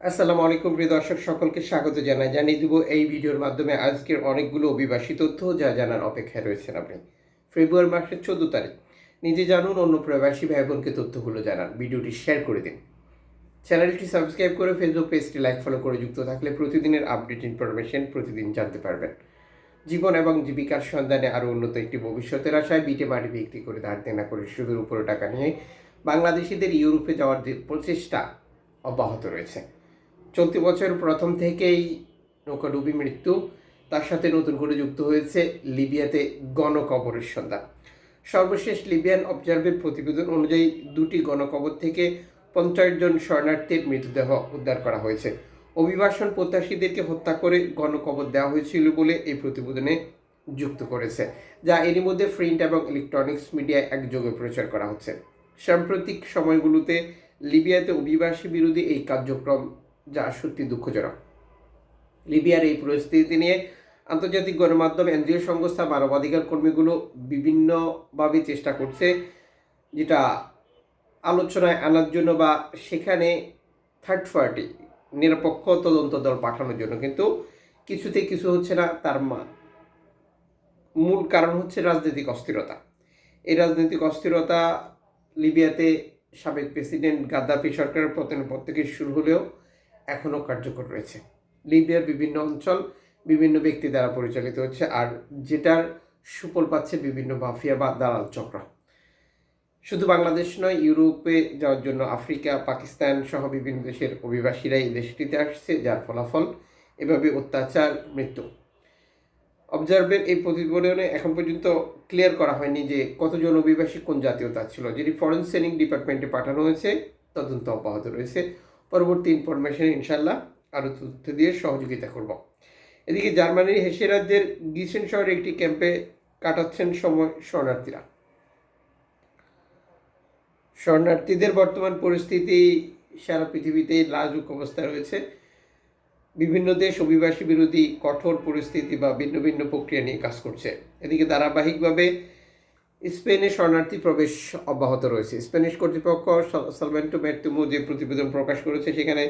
আসসালামু আলাইকুম, প্রিয় দর্শক, সকলকে স্বাগত জানাই। জানিয়ে দিব এই ভিডিওর মাধ্যমে আজকের অনেকগুলো অভিবাসী তথ্য যা জানার অপেক্ষায় রয়েছেন আপনি। ফেব্রুয়ারি মাসের চোদ্দ তারিখ। নিজে জানুন, অন্য প্রবাসী ভাই বোনকে তথ্যগুলো জানান। ভিডিওটি শেয়ার করে দিন। চ্যানেলটি সাবস্ক্রাইব করে ফেসবুক পেজটি লাইক, ফলো করে যুক্ত থাকলে প্রতিদিনের আপডেট ইনফরমেশন প্রতিদিন জানতে পারবেন। জীবন এবং জীবিকার সন্ধানে আরও উন্নত একটি ভবিষ্যতের আশায় বিটে বাড়ি বিক্রি করে ধার দেনা করে সুদের উপরে টাকা নিয়ে বাংলাদেশিদের ইউরোপে যাওয়ার প্রচেষ্টা অব্যাহত রয়েছে। চলতি বছর প্রথম থেকেই নৌকাডুবি মৃত্যু। তার সাথে নতুন করে যুক্ত হয়েছে লিবিয়াতে গণকবরের সন্ধান। সর্বশেষ লিবিয়ান অবজার্ভের প্রতিবেদন অনুযায়ী দুটি গণকবর থেকে পঞ্চাশ জন শরণার্থীর মৃতদেহ উদ্ধার করা হয়েছে। অভিবাসন প্রত্যাশীদেরকে হত্যা করে গণকবর দেওয়া হয়েছিল বলে এই প্রতিবেদনে যুক্ত করেছে, যা এরই মধ্যে প্রিন্ট এবং ইলেকট্রনিক্স মিডিয়ায় একযোগে প্রচার করা হচ্ছে। সাম্প্রতিক সময়গুলোতে লিবিয়াতে অভিবাসী বিরোধী এই কার্যক্রম যা সত্যি দুঃখজনক। লিবিয়ার এই পরিস্থিতি নিয়ে আন্তর্জাতিক গণমাধ্যম এনজিও সংস্থা মানবাধিকার কর্মীগুলো বিভিন্নভাবে চেষ্টা করছে, যেটা আলোচনায় আনার জন্য বা সেখানে থার্ড পার্টি নিরপেক্ষ তদন্ত দল পাঠানোর জন্য। কিন্তু কিছুতে কিছু হচ্ছে না, তার মা, মূল কারণ হচ্ছে রাজনৈতিক অস্থিরতা। এই রাজনৈতিক অস্থিরতা লিবিয়াতে সাবেক প্রেসিডেন্ট গাদ্দাফি সরকারের পতনের পর থেকে শুরু হলেও এখনও কার্যকর রয়েছে। লিবিয়ার বিভিন্ন অঞ্চল বিভিন্ন ব্যক্তি দ্বারা পরিচালিত হচ্ছে আর যেটার সুফল পাচ্ছে বিভিন্ন মাফিয়া বা দালাল চক্র। শুধু বাংলাদেশ নয়, ইউরোপে যাওয়ার জন্য আফ্রিকা, পাকিস্তান সহ বিভিন্ন দেশের অভিবাসীরা এই দেশটিতে আসছে, যার ফলাফল এভাবে অত্যাচার, মৃত্যু। অবজার্ভের এই প্রতিবেদনে এখন পর্যন্ত ক্লিয়ার করা হয়নি যে কতজন অভিবাসী কোন জাতীয়তা ছিল। যেটি ফরেন্সিক ডিপার্টমেন্টে পাঠানো হয়েছে, তদন্ত অব্যাহত রয়েছে। পরবর্তী ইনফরমেশন ইনশাল্লাহ আরও তথ্য দিয়ে সহযোগিতা করব। এদিকে জার্মানির হেসে রাজ্যের গিসেন শহরে একটি ক্যাম্পে কাটাচ্ছেন সময় শরণার্থীরা। শরণার্থীদের বর্তমান পরিস্থিতি, সারা পৃথিবীতে লাজুক অবস্থা রয়েছে। বিভিন্ন দেশ অভিবাসী বিরোধী কঠোর পরিস্থিতি বা ভিন্ন ভিন্ন প্রক্রিয়া নিয়ে কাজ করছে। এদিকে ধারাবাহিকভাবে স্পেনে শরণার্থী প্রবেশ অব্যাহত রয়েছে। স্প্যানিশ কর্তৃপক্ষ সালভেন্টো মের্তুমো যে প্রতিবেদন প্রকাশ করেছে, সেখানে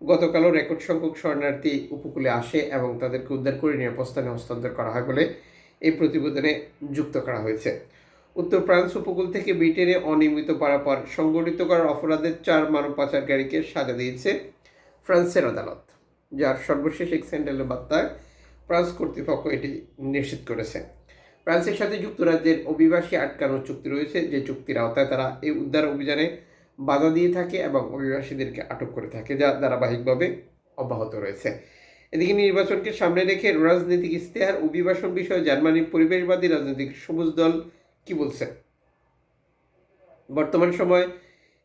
গতকালও রেকর্ড সংখ্যক শরণার্থী উপকূলে আসে এবং তাদেরকে উদ্ধার করে নিরাপদ স্থানে হস্তান্তর করা হয় বলে এই প্রতিবেদনে যুক্ত করা হয়েছে। উত্তর ফ্রান্স উপকূল থেকে ব্রিটেনে অনিয়মিত পারাপার সংগঠিত করার অপরাধের চার মানব পাচারকারীকে সাজা দিয়েছে ফ্রান্সের আদালত, যার সর্বশেষ এক স্যান্ডেলের বার্তায় ফ্রান্স কর্তৃপক্ষ এটি নিশ্চিত করেছে। ফ্রান্সের সাথে যুক্তরাজ্যের অভিবাসী আটকানোর চুক্তি রয়েছে। যে চুক্তির আওতায় তারা এই উদ্ধার অভিযানে বাধা দিয়ে থাকে এবং অভিবাসীদেরকে আটক করে থাকে, যা ধারাবাহিকভাবে অব্যাহত রয়েছে। এদিকে নির্বাচনকে সামনে রেখে রাজনৈতিক ইস্তেহার অভিবাসন বিষয়ে জার্মানির পরিবেশবাদী রাজনৈতিক সবুজ দল কি বলছে? বর্তমান সময়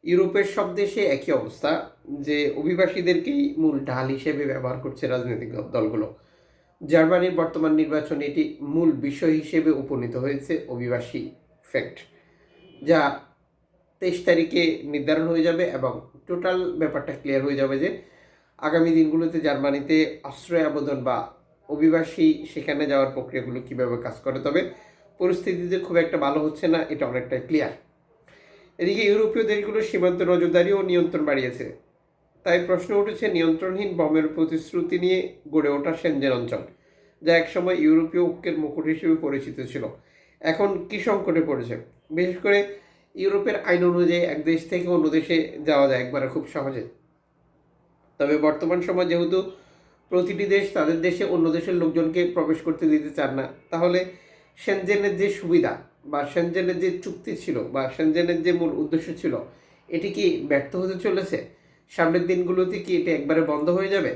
ইউরোপের সব দেশে একই অবস্থা, যে অভিবাসীদেরকেই মূল ঢাল হিসেবে ব্যবহার করছে রাজনৈতিক দলগুলো। জার্মানির বর্তমান নির্বাচন এটি মূল বিষয় হিসেবে উপনীত হয়েছে, অভিবাসী ফ্যাক্ট, যা তেইশ তারিখে নির্ধারণ হয়ে যাবে এবং টোটাল ব্যাপারটা ক্লিয়ার হয়ে যাবে যে আগামী দিনগুলোতে জার্মানিতে আশ্রয় আবেদন বা অভিবাসী সেখানে যাওয়ার প্রক্রিয়াগুলো কীভাবে কাজ করে, তবে পরিস্থিতিতে খুব একটা ভালো হচ্ছে না, এটা অনেকটাই ক্লিয়ার। এদিকে ইউরোপীয় দেশগুলো সীমান্ত নজরদারি ও নিয়ন্ত্রণ বাড়িয়েছে। তাই প্রশ্ন উঠেছে, নিয়ন্ত্রণহীন বমের প্রতিশ্রুতি নিয়ে গড়ে ওঠা সেনজেন অঞ্চল, যা একসময় ইউরোপীয় ঐক্যের মুকুট হিসেবে পরিচিত ছিল। এখন কি সংকটে পড়েছে? বিশেষ করে ইউরোপের আইন অনুযায়ী এক দেশ থেকে অন্য দেশে যাওয়া যায় একবারে খুব সহজে। তবে বর্তমান সময় যেহেতু প্রতিটি দেশ তাদের দেশে অন্য দেশের লোকজনকে প্রবেশ করতে দিতে চান না, তাহলে সেনজেনের যে সুবিধা বা সেনজেনের যে চুক্তি ছিল বা সেনজেনের যে মূল উদ্দেশ্য ছিল, এটি কি ব্যর্থ হতে চলেছে? সামনের দিনগুলোতে কি এটা একবারে বন্ধ হয়ে যাবে?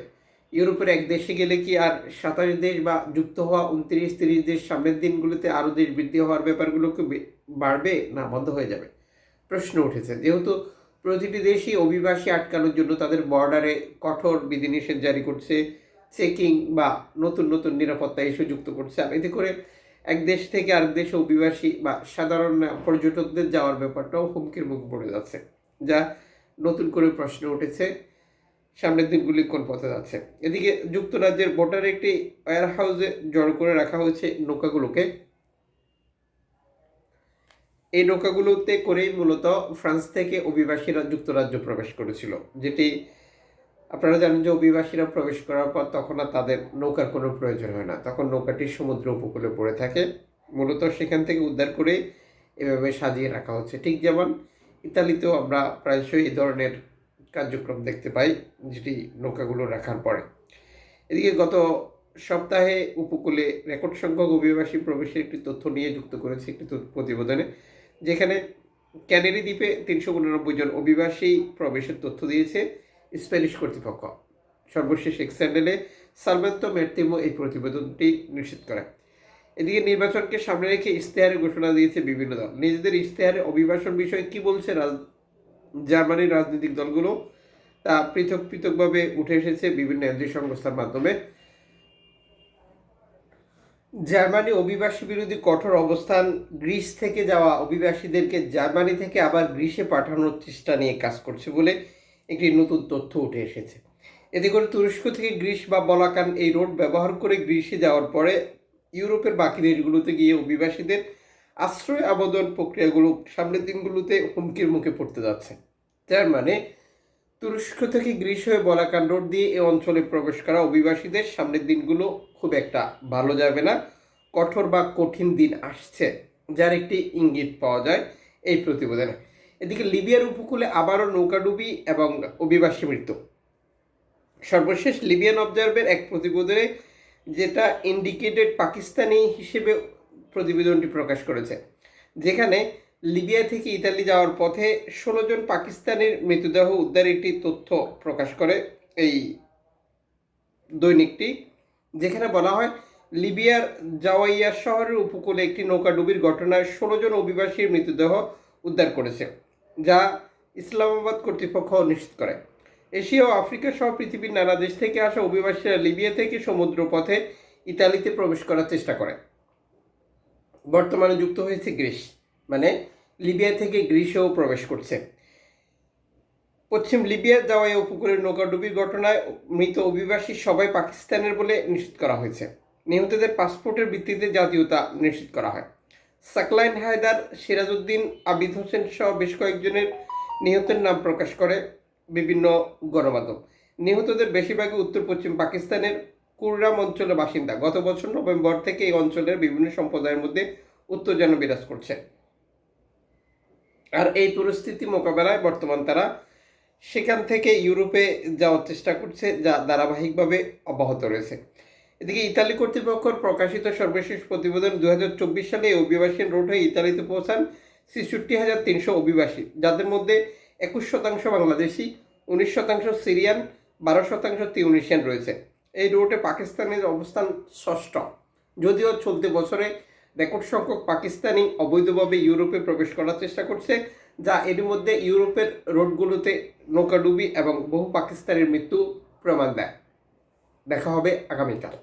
ইউরোপের এক দেশে গেলে কি আর সাতাশ দেশ বা যুক্ত হওয়া উনত্রিশ তিরিশ দেশ সামনের দিনগুলোতে আরও দেশ বৃদ্ধি হওয়ার ব্যাপারগুলো কি বাড়বে না বন্ধ হয়ে যাবে? প্রশ্ন উঠেছে। যেহেতু প্রতিটি দেশই অভিবাসী আটকানোর জন্য তাদের বর্ডারে কঠোর বিধিনিষেধ জারি করছে, চেকিং বা নতুন নতুন নিরাপত্তা ইস্যু যুক্ত করছে। আর এতে করে এক দেশ থেকে আরেক দেশে অভিবাসী বা সাধারণ পর্যটকদের যাওয়ার ব্যাপারটাও হুমকির মুখ পড়ে যাচ্ছে, যা নতুন করে প্রশ্ন উঠেছে, সামনের দিনগুলি কোন পথে যাচ্ছে? এদিকে যুক্তরাজ্যের ভোটার একটি ওয়ার হাউসে জড়ো করে রাখা হয়েছে নৌকাগুলোকে। এই নৌকাগুলোতে করেই মূলত ফ্রান্স থেকে অভিবাসীরা যুক্তরাজ্য প্রবেশ করেছিল, যেটি আপনারা জানেন যে অভিবাসীরা প্রবেশ করার পর তখন আর তাদের নৌকার কোনো প্রয়োজন হয় না। তখন নৌকাটি সমুদ্র উপকূলে পড়ে থাকে। মূলত সেখান থেকে উদ্ধার করে এভাবে সাজিয়ে রাখা হচ্ছে। ঠিক যেমন ইতালিতেও আমরা প্রায়শই এই ধরনের কার্যক্রম দেখতে পাই, যেটি নৌকাগুলো রাখার পরে। এদিকে গত সপ্তাহে উপকূলে রেকর্ড সংখ্যক অভিবাসী প্রবেশের একটি তথ্য নিয়ে যুক্ত করেছে একটি প্রতিবেদনে, যেখানে ক্যানেরি দ্বীপে তিনশো উননব্বই জন অভিবাসী প্রবেশের তথ্য দিয়েছে স্প্যানিশ কর্তৃপক্ষ। সর্বশেষ এক স্যান্ডেলে সালমেন্তো মের্তিমো এই প্রতিবেদনটি নিশ্চিত করে। এদিকে নির্বাচনকে সামনে রেখে ইশতেহারে ঘোষণা দিয়েছে বিভিন্ন দল। নিজেদের ইশতেহারে অভিবাসন বিষয়ে কি বলছে জার্মানির রাজনৈতিক দলগুলো? তা পৃথক পৃথকভাবে উঠে এসেছে বিভিন্ন এনজিও সংস্থার মাধ্যমে। জার্মানি অভিবাসী বিরোধী কঠোর অবস্থান, গ্রিস থেকে যাওয়া অভিবাসীদেরকে জার্মানি থেকে আবার গ্রিসে পাঠানোর চেষ্টা নিয়ে কাজ করছে বলে একটি নতুন তথ্য উঠে এসেছে। এতে করে তুরস্ক থেকে গ্রিস বা বলাকান এই রোড ব্যবহার করে গ্রিসে যাওয়ার পরে ইউরোপের বাকি দেশগুলোতে গিয়ে অভিবাসীদের আশ্রয় আবেদন প্রক্রিয়াগুলো সামনের দিনগুলোতে হুমকির মুখে পড়তে যাচ্ছে। যার মানে তুরস্ক থেকে গ্রিস হয়ে বলাকান রোড দিয়ে এ অঞ্চলে প্রবেশ করা অভিবাসীদের সামনের দিনগুলো খুব একটা ভালো যাবে না। কঠোর বা কঠিন দিন আসছে, যার একটি ইঙ্গিত পাওয়া যায় এই প্রতিবেদনে। এদিকে লিবিয়ার উপকূলে আবারও নৌকাডুবি এবং অভিবাসী মৃত্যু। সর্বশেষ লিবিয়ান অবজার্ভের এক প্রতিবেদনে যেটা ইন্ডিকেটেড পাকিস্তানি হিসেবে প্রতিবেদনটি প্রকাশ করেছে, যেখানে লিবিয়া থেকে ইতালি যাওয়ার পথে ষোলো জন পাকিস্তানের মৃতদেহ উদ্ধারের একটি তথ্য প্রকাশ করে এই দৈনিকটি, যেখানে বলা হয় লিবিয়ার জাওয়াইয়া শহরের উপকূলে একটি নৌকাডুবির ঘটনায় ষোলো জন অভিবাসীর মৃতদেহ উদ্ধার করেছে, যা ইসলামাবাদ কর্তৃপক্ষ নিশ্চিত করে। এশিয়া ও আফ্রিকা সহ পৃথিবীর নানা দেশ থেকে আসা অভিবাসীরা লিবিয়া থেকে সমুদ্র পথে ইতালিতে প্রবেশ করার চেষ্টা করে। বর্তমানে যুক্ত হয়েছে গ্রিস মানে লিবিয়া থেকে গ্রিসেও প্রবেশ করছে। পশ্চিম লিবিয়া যাওয়া এই উপকূলের নৌকাডুবির ঘটনায় মৃত অভিবাসী সবাই পাকিস্তানের বলে নিশ্চিত করা হয়েছে। নিহতদের পাসপোর্টের ভিত্তিতে জাতীয়তা নিশ্চিত করা হয়। সাকলাইন হায়দার সিরাজউদ্দিন আবিদ হোসেন সহ বেশ কয়েকজনের নিহতের নাম প্রকাশ করে বিভিন্ন গণমাধ্যম। নিহতদের বেশিরভাগই উত্তর পশ্চিম পাকিস্তানের কুররাম অঞ্চলের বাসিন্দা। গত বছর নভেম্বর থেকে এই অঞ্চলের বিভিন্ন সম্প্রদায়ের মধ্যে উত্তেজনা বিরাজ করছে। আর এই পরিস্থিতি মোকাবেলায় বর্তমান তারা সেখান থেকে ইউরোপে যাওয়ার চেষ্টা করছে, যা ধারাবাহিকভাবে অব্যাহত রয়েছে। এদিকে ইতালি কর্তৃপক্ষের প্রকাশিত সর্বশেষ প্রতিবেদন দু হাজার চব্বিশ সালে অভিবাসী রোড হয়ে ইতালিতে পৌঁছান ছেষট্টি হাজার তিনশো অভিবাসী, যাদের মধ্যে একুশ শতাংশ বাংলাদেশি উনিশ শতাংশ সিরিয়ান, বারো শতাংশ তিউনিশিয়ান রয়েছে। এই রুটে পাকিস্তানের অবস্থান ষষ্ঠ। যদিও চলতি বছরে রেকর্ড সংখ্যক পাকিস্তানি অবৈধভাবে ইউরোপে প্রবেশ করার চেষ্টা করছে, যা এর মধ্যে ইউরোপের রোডগুলোতে নৌকাডুবি এবং বহু পাকিস্তানের মৃত্যু প্রমাণ দেয়। দেখা হবে আগামীকাল।